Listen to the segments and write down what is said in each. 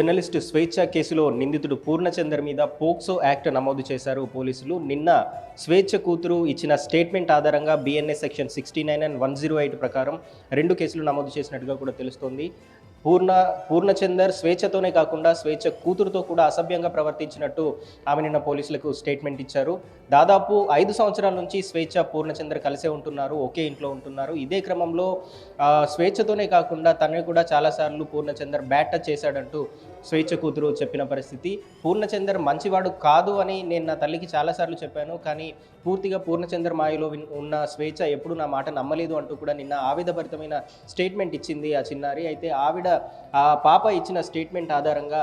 Journalist స్వేచ్ఛ కేసులో నిందితుడు పూర్ణచందర్ మీద పోక్సో యాక్ట్ నమోదు చేశారు పోలీసులు. నిన్న స్వేచ్ఛ కూతురు ఇచ్చిన స్టేట్మెంట్ ఆధారంగా BNS section sixty nine and one zero eight ప్రకారం రెండు కేసులు నమోదు చేసినట్టుగా కూడా తెలుస్తోంది. పూర్ణ పూర్ణచందర్ స్వేచ్ఛతోనే కాకుండా స్వేచ్ఛ కూతురుతో కూడా అసభ్యంగా ప్రవర్తించినట్టు ఆమె నిన్న పోలీసులకు స్టేట్మెంట్ ఇచ్చారు. దాదాపు ఐదు సంవత్సరాల నుంచి స్వేచ్ఛ పూర్ణచందర్ కలిసే ఉంటున్నారు ఒకే ఇంట్లో ఉంటున్నారు. ఇదే క్రమంలో స్వేచ్ఛతోనే కాకుండా తనని కూడా చాలాసార్లు పూర్ణచందర్ బ్యాట్ టచ్ చేశాడంటూ స్వేచ్ఛ కూతురు చెప్పిన పరిస్థితి. పూర్ణచందర్ మంచివాడు కాదు అని నేను నా తల్లికి చాలాసార్లు చెప్పాను. కానీ పూర్తిగా పూర్ణచందర్ మాయలో ఉన్న స్వేచ్ఛ ఎప్పుడు నా మాట నమ్మలేదు అంటూ కూడా నిన్న ఆవేదభరితమైన స్టేట్మెంట్ ఇచ్చింది ఆ చిన్నారి. అయితే ఆవిడ ఆ పాప ఇచ్చిన స్టేట్మెంట్ ఆధారంగా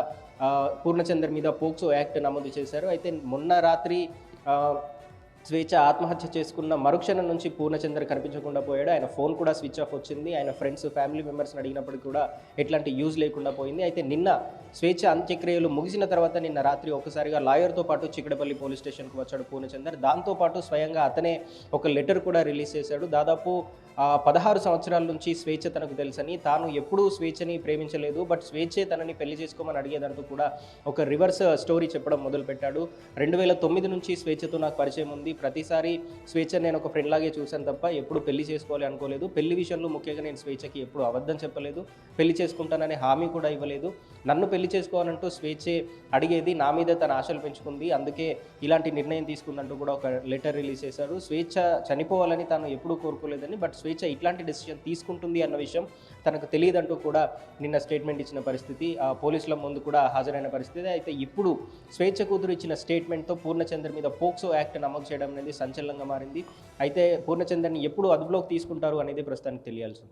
పూర్ణచందర్ మీద పోక్సో యాక్ట్ నమోదు చేశారు. అయితే మొన్న రాత్రి స్వేచ్ఛ ఆత్మహత్య చేసుకున్న మరుక్షణం నుంచి పూర్ణచంద్ర కనిపించకుండా పోయాడు. ఆయన ఫోన్ కూడా స్విచ్ ఆఫ్ వచ్చింది. ఆయన ఫ్రెండ్స్ ఫ్యామిలీ మెంబర్స్ని అడిగినప్పటికీ కూడా ఎట్లాంటి యూజ్ లేకుండా పోయింది. అయితే నిన్న స్వేచ్ఛ అంత్యక్రియలు ముగిసిన తర్వాత నిన్న రాత్రి ఒకసారిగా లాయర్తో పాటు చిక్కడపల్లి పోలీస్ స్టేషన్కి వచ్చాడు పూర్ణచందర్. దాంతోపాటు స్వయంగా అతనే ఒక లెటర్ కూడా రిలీజ్ చేశాడు. దాదాపు పదహారు సంవత్సరాల నుంచి స్వేచ్ఛ తనకు తెలుసని తాను ఎప్పుడూ స్వేచ్ఛని ప్రేమించలేదు బట్ స్వేచ్ఛే తనని పెళ్ళి చేసుకోమని అడిగేదంటూ కూడా ఒక రివర్స్ స్టోరీ చెప్పడం మొదలుపెట్టాడు. రెండు వేల తొమ్మిది నుంచి స్వేచ్ఛతో నాకు పరిచయం ఉంది. ప్రతిసారి స్వేచ్ఛ నేను ఒక ఫ్రెండ్ లాగే చూశాను తప్ప ఎప్పుడు పెళ్ళి చేసుకోవాలి అనుకోలేదు. పెళ్ళి విషయంలో ముఖ్యంగా నేను స్వేచ్ఛకి ఎప్పుడు అబద్ధం చెప్పలేదు. పెళ్ళి చేసుకుంటాననే హామీ కూడా ఇవ్వలేదు. నన్ను పెళ్ళి చేసుకోవాలంటూ స్వేచ్ఛే అడిగేది నా మీద తన ఆశలు పెంచుకుంది. అందుకే ఇలాంటి నిర్ణయం తీసుకుందంటూ కూడా ఒక లెటర్ రిలీజ్ చేశారు. స్వేచ్ఛ చనిపోవాలని తాను ఎప్పుడూ కోరుకోలేదని బట్ స్వేచ్ఛ ఇట్లాంటి డెసిషన్ తీసుకుంటుంది అన్న విషయం తనకు తెలియదంటూ కూడా నిన్న స్టేట్మెంట్ ఇచ్చిన పరిస్థితి ఆ పోలీసుల ముందు కూడా హాజరైన పరిస్థితి. అయితే ఇప్పుడు స్వేచ్ఛ కూతురు ఇచ్చిన స్టేట్మెంట్తో పూర్ణచంద్ర మీద పోక్సో యాక్ట్ నమోదు చేయడం అనేది సంచలనంగా మారింది. అయితే పూర్ణచంద్రని ఎప్పుడు అదుపులోకి తీసుకుంటారు అనేది ప్రస్తుతానికి తెలియాల్సింది